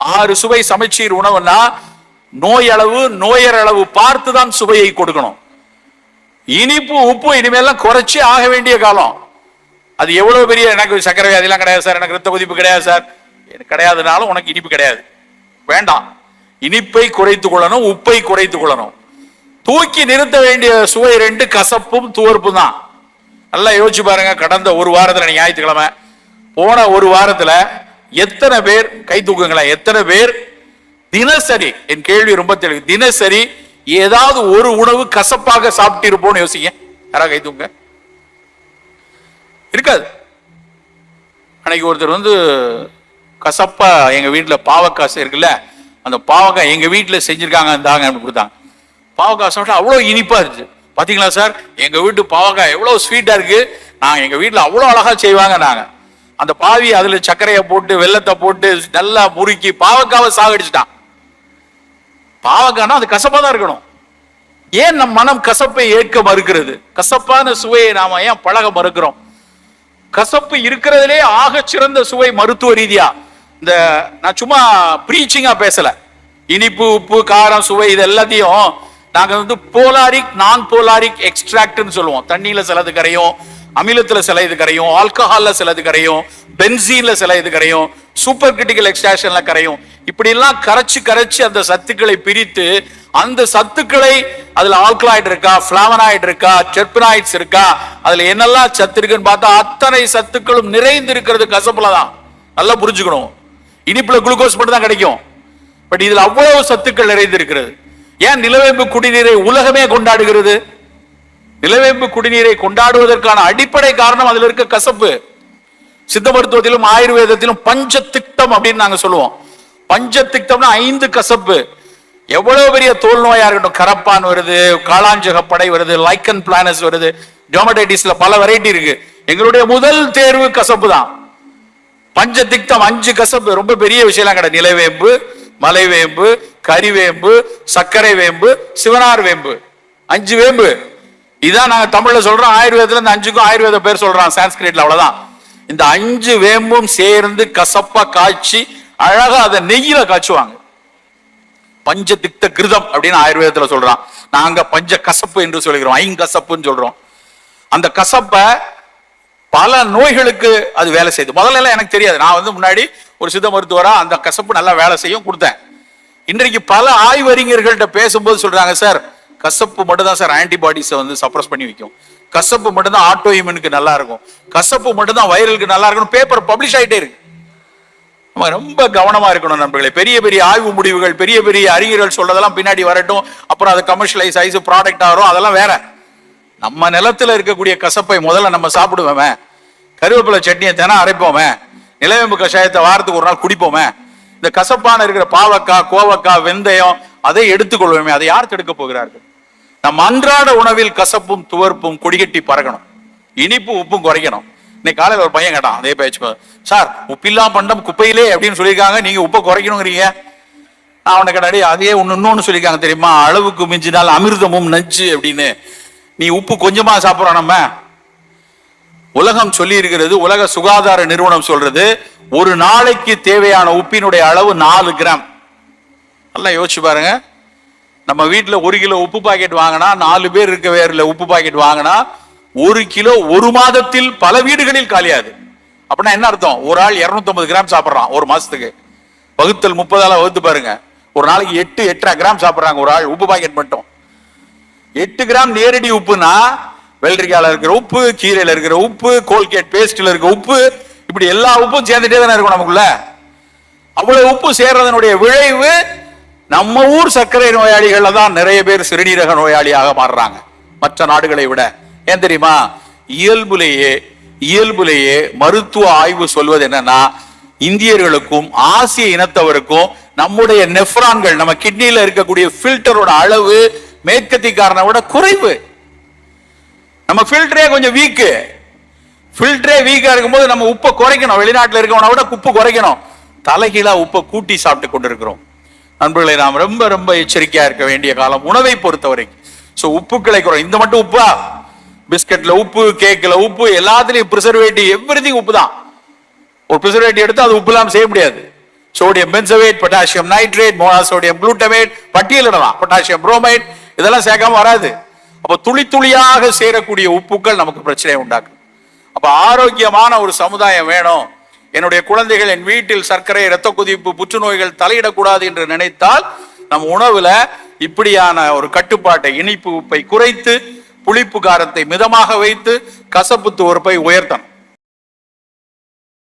ஆறு சுவை சமைச்சீர் உணவுன்னா நோய் அளவு நோயர் அளவு பார்த்து தான் சுவையை கொடுக்கணும். இனிப்பு உப்பு இனிமேலாம் குறைச்சி ஆக வேண்டிய காலம். அது எவ்வளவு பெரிய எனக்கு சக்கரை வியாதிலாம் கிடையாது சார் எனக்கு ரத்த கொதிப்பு கிடையாது சார். எனக்கு கிடையாதுனாலும் உனக்கு இனிப்பு கிடையாது. வேண்டாம். இனிப்பை குறைத்துக் கொள்ளணும் உப்பை குறைத்துக் கொள்ளணும். தூக்கி நிறுத்த வேண்டிய சுவை ரெண்டு கசப்பும் துவர்ப்பும் தான். நல்லா யோசிச்சு பாருங்க கடந்த ஒரு வாரத்தில் ஞாயிற்றுக்கிழமை போன ஒரு வாரத்தில் எத்தனை பேர் கை தூக்குங்களேன்? எத்தனை பேர் தினசரி என் கேள்வி ரொம்ப தெளிவு. தினசரி ஏதாவது ஒரு உணவு கசப்பாக சாப்பிட்டு இருப்போம்னு யோசிங்க. யாராவது கை தூங்க இருக்காது. அன்னைக்கு ஒருத்தர் வந்து கசப்பா எங்க வீட்டுல பாவக்காசு இருக்குல்ல அந்த பாவக்காய் எங்க வீட்டுல செஞ்சிருக்காங்க தாங்க அப்படின்னு கொடுத்தாங்க. பாவக்காய் சாப்பிட்டா அவ்வளோ இனிப்பா இருந்துச்சு. பாத்தீங்களா சார்? எங்க வீட்டு பாவக்காய் எவ்வளவு ஸ்வீட்டா இருக்கு. நான் எங்க வீட்டுல அவ்வளோ அழகா செய்வாங்க நாங்க அந்த பாவி அதுல சர்க்கரையை போட்டு வெள்ளத்தை போட்டு நல்லா முறுக்கி பாவக்காவை சாகடிச்சிட்டான். பாவக்கானா அது கசப்பா தான் இருக்கணும். ஏன் நம் மனம் கசப்பை ஏற்க மறுக்கிறது? கசப்பான சுவையை நாம ஏன் பழக மறுக்கிறோம்? கசப்பு இருக்கிறதுலே ஆக சிறந்த சுவை மருத்துவ ரீதியா. இந்த நான் சும்மா ப்ரீச்சிங்கா பேசல. இனிப்பு உப்பு காரம் சுவை இது எல்லாத்தையும் நாங்க வந்து போலாரிக் நான் போலாரிக் எக்ஸ்ட்ராக்ட்னு சொல்லுவோம். தண்ணியில சிலது கரையும் அமிலத்தில் சில இது கரையும் ஆல்கஹாலில் சில இது கரையும் பென்சீனில் சில இது கரையும் சூப்பர் கிரிட்டிக்கல் எக்ஸ்ட்ராக்ஷன்ல கரையும். இப்படிலாம் கரைச்சி கரைச்சு கரைச்சு அந்த சத்துக்களை பிரித்து அந்த சத்துக்களை அதுல ஆல்கலாய்டு இருக்கா பிளாவனாய்டு இருக்கா டெர்பனாய்ட்ஸ் இருக்கா அதுல என்னெல்லாம் சத்து இருக்குன்னு பார்த்தா அத்தனை சத்துக்களும் நிறைந்து இருக்கிறது கசப்புல தான். நல்லா புரிஞ்சுக்கணும். இனிப்புல குளுக்கோஸ் மட்டும் தான் கிடைக்கும். பட் இதுல அவ்வளவு சத்துக்கள் நிறைந்து இருக்கிறது. ஏன் நிலவேம்பு குடிநீரை உலகமே கொண்டாடுகிறது? நிலவேம்பு குடிநீரை கொண்டாடுவதற்கான அடிப்படை காரணம் அதில் இருக்க கசப்பு. சித்த மருத்துவத்திலும் ஆயுர்வேதத்திலும் பஞ்ச திட்டம் அப்படின்னு நாங்க சொல்லுவோம். பஞ்ச திட்டம்னா ஐந்து கசப்பு. எவ்வளவு பெரிய தோல் நோயா இருக்கட்டும் கரப்பான் வருது காளாஞ்சகப்படை வருது லைக்கன் பிளானஸ் வருது டொமடைட்டிஸ்ல பல வெரைட்டி இருக்கு. எங்களுடைய முதல் தேர்வு கசப்பு தான். பஞ்ச திட்டம் அஞ்சு கசப்பு. ரொம்ப பெரிய விஷயம்லாம் கிடையாது. நிலவேம்பு மலைவேம்பு கறிவேம்பு சர்க்கரை வேம்பு சிவனார் வேம்பு. அஞ்சு வேம்பு. இதான் நாங்க தமிழ்ல சொல்றோம் ஆயுர்வேதத்துல இந்த அஞ்சுக்கும் ஆயுர்வேத பேர் சொல்றான் சான்ஸ்கிரிட்ல அவ்வளவுதான். இந்த அஞ்சு வேம்பும் சேர்ந்து கசப்பா காய்ச்சி அழகா அதை நெய்யில காய்ச்சுவாங்க. பஞ்ச திக்த கிருதம் அப்படின்னு ஆயுர்வேதத்துல சொல்றான். நாங்க பஞ்ச கசப்பு என்று சொல்கிறோம் ஐங்கசப்புன்னு சொல்றோம். அந்த கசப்பை பல நோய்களுக்கு அது வேலை செய்யுது. முதல்ல எல்லாம் எனக்கு தெரியாது. நான் வந்து முன்னாடி ஒரு சித்த மருத்துவரா அந்த கசப்பு நல்லா வேலை செய்யும் கொடுத்தேன். இன்றைக்கு பல ஆய்வறிஞர்கள்ட்ட பேசும்போது சொல்றாங்க சார் கசப்பு மட்டும் தான் சார் ஆன்டிபாடிஸை வந்து சப்ரஸ் பண்ணி வைக்கும். கசப்பு மட்டும் தான் ஆட்டோ இம்யூனுக்கு நல்லா இருக்கும். கசப்பு மட்டும் தான் வைரலுக்கு நல்லா இருக்கணும் பேப்பர் பப்ளிஷ் ஆகிட்டே இருக்கு. நம்ம ரொம்ப கவனமா இருக்கணும் நண்பர்களே. பெரிய பெரிய ஆய்வு முடிவுகள் பெரிய பெரிய அறிஞர்கள் சொல்றதெல்லாம் பின்னாடி வரட்டும். அப்புறம் அது கமர்ஷியலைஸ் ஆயிஸ் ப்ராடக்ட் ஆகிறோம் அதெல்லாம் வேற. நம்ம நிலத்துல இருக்கக்கூடிய கசப்பை முதல்ல நம்ம சாப்பிடுவோமே. கருவேப்பிலை சட்னியை தினம் அரைப்போமே. நிலவேம்பு கஷாயத்தை வாரத்துக்கு ஒரு நாள் குடிப்போமே. இந்த கசப்பான இருக்கிற பாவக்காய் கோவக்காய் வெந்தயம் அதை எடுத்துக்கொள்வோமே. அதை யார் தடுக்க போகிறார்கள்? நம் அன்றாட உணவில் கசப்பும் துவர்ப்பும் கொடிகட்டி பறக்கணும். இனிப்பு உப்பும் குறைக்கணும். இன்னைக்கு காலையில் ஒரு பையன் கேட்டான் அதே பேச்சு சார் உப்பில்லா பண்டம் குப்பையிலே அப்படின்னு சொல்லியிருக்காங்க. நீங்க உப்பை குறைக்கணுங்கிறீங்க. நான் அவனை கேட்டாடி அதே ஒன்று இன்னொன்று சொல்லியிருக்காங்க தெரியுமா? அளவுக்கு மிஞ்சினால் அமிர்தமும் நஞ்சு அப்படின்னு. நீ உப்பு கொஞ்சமா சாப்பிட்றோம் நம்ம. உலகம் சொல்லி இருக்கிறது உலக சுகாதார நிறுவனம் சொல்றது ஒரு நாளைக்கு தேவையான உப்பினுடைய அளவு நாலு கிராம். நல்லா யோசிச்சு பாருங்க. நம்ம வீட்டில் ஒரு கிலோ உப்பு பாக்கெட் வாங்கினா நாலு பேர் இருக்க வேர்ல உப்பு பாக்கெட் வாங்கினா ஒரு கிலோ ஒரு மாதத்தில் பல வீடுகளில் காலியாது. அப்படின்னா என்ன அர்த்தம்? ஒரு ஆள் 250 கிராம் சாப்பிட்றான் ஒரு மாசத்துக்கு. வகுத்தல் முப்பதால வகுத்து பாருங்க. ஒரு நாளைக்கு எட்டு எட்டரை கிராம் சாப்பிட்றாங்க ஒரு ஆள் உப்பு பாக்கெட் மட்டும். எட்டு கிராம் நேரடி உப்புனா வெள்ளரிக்கால இருக்கிற உப்பு கீரையில இருக்கிற உப்பு கோல்கேட் பேஸ்ட்ல இருக்கிற உப்பு இப்படி எல்லா உப்பும் சேர்ந்துட்டே தானே இருக்கும் நமக்குள்ள. அவ்வளவு உப்பு சேர்றதனுடைய விளைவு நம்ம ஊர் சர்க்கரை நோயாளிகள்ல தான் நிறைய பேர் சிறுநீரக நோயாளியாக மாறுறாங்க. மற்ற நாடுகளை விட. ஏன் தெரியுமா? இயல்புலேயே இயல்புலேயே மருத்துவ ஆய்வு சொல்வது என்னன்னா இந்தியர்களுக்கும் ஆசிய இனத்தவருக்கும் நம்முடைய நெஃப்ரான்கள் நம்ம கிட்னியில இருக்கக்கூடிய ஃபில்டரோட அளவு மேற்கத்திக்காரனை விட குறைவு. நம்ம ஃபில்டரே கொஞ்சம் வீக்கு ஃபில்டரே வீக்கா இருக்கும்போது நம்ம உப்பை குறைக்கணும். வெளிநாட்டில் இருக்கவனை விட உப்பு குறைக்கணும். தலைகீழா உப்பை கூட்டி சாப்பிட்டு கொண்டிருக்கிறோம். நண்பர்களை நாம் ரொம்ப ரொம்ப எச்சரிக்கையா இருக்க வேண்டிய காலம் உணவை பொறுத்தவரைக்கும். ஸோ உப்புக்களை குறை இந்த மட்டும் உப்பா? பிஸ்கட்ல உப்பு கேக்ல உப்பு எல்லாத்துலயும் ப்ரிசர்வேட்டிவ் எவ்ரிதிங் உப்பு தான் ஒரு ப்ரிசர்வேட்டிவ் எடுத்து அது உப்பு இல்லாமல் செய்ய முடியாது. Sodium benzoate potassium nitrate monosodium glutamate பட்டியலிடலாம் potassium bromide இதெல்லாம் சேர்க்காம வராது. அப்ப துளி துளியாக சேரக்கூடிய உப்புக்கள் நமக்கு பிரச்சனையை உண்டாக்கும். அப்ப ஆரோக்கியமான ஒரு சமுதாயம் வேணும். என்னுடைய குழந்தைகள் என் வீட்டில் சர்க்கரை இரத்த குதிப்பு புற்றுநோய்கள் தலையிடக்கூடாது என்று நினைத்தால் நம் உணவுல இப்படியான ஒரு கட்டுப்பாட்டை இனிப்பு உப்பை குறைத்து புளிப்பு காரத்தை மிதமாக வைத்து கசப்பு துவர்ப்பை உயர்த்தணும்.